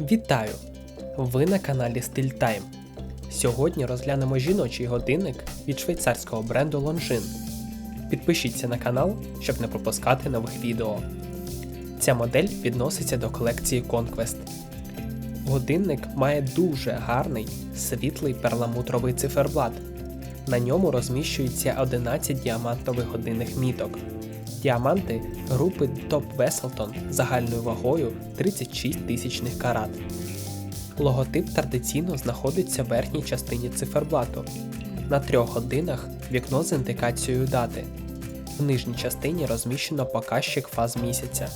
Вітаю! Ви на каналі Style Time. Сьогодні розглянемо жіночий годинник від швейцарського бренду Longines. Підпишіться на канал, щоб не пропускати нових відео. Ця модель відноситься до колекції Conquest. Годинник має дуже гарний світлий перламутровий циферблат. На ньому розміщується 11 діамантових годинних міток. Діаманти групи Top Wesselton загальною вагою 36 тисячних карат. Логотип традиційно знаходиться в верхній частині циферблату. На трьох годинах вікно з індикацією дати. В нижній частині розміщено показчик фаз місяця.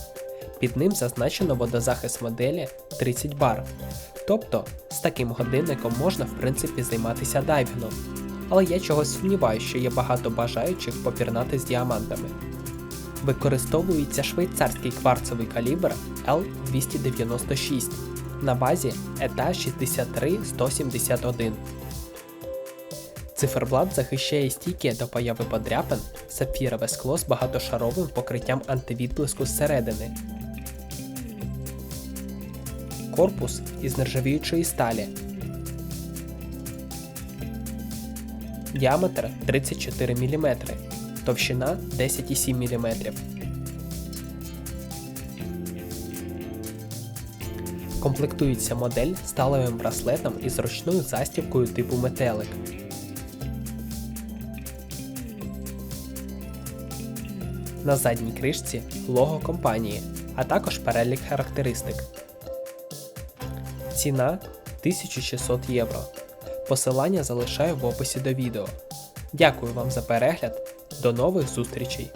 Під ним зазначено водозахист моделі 30 бар. Тобто з таким годинником можна в принципі займатися дайвінгом. Але я чогось сумніваюся, що є багато бажаючих попірнати з діамантами. Використовується швейцарський кварцевий калібр L296 на базі ETA 63171. Циферблат захищає стійки до появи подряпин, сапфірове скло з багатошаровим покриттям антивідблиску зсередини. Корпус із нержавіючої сталі. Діаметр 34 мм, товщина 10,7 мм. Комплектується модель сталевим браслетом із ручною застібкою типу метелик. На задній кришці лого компанії, а також перелік характеристик. Ціна 1600 євро. Посилання залишаю в описі до відео. Дякую вам за перегляд. До нових зустрічей!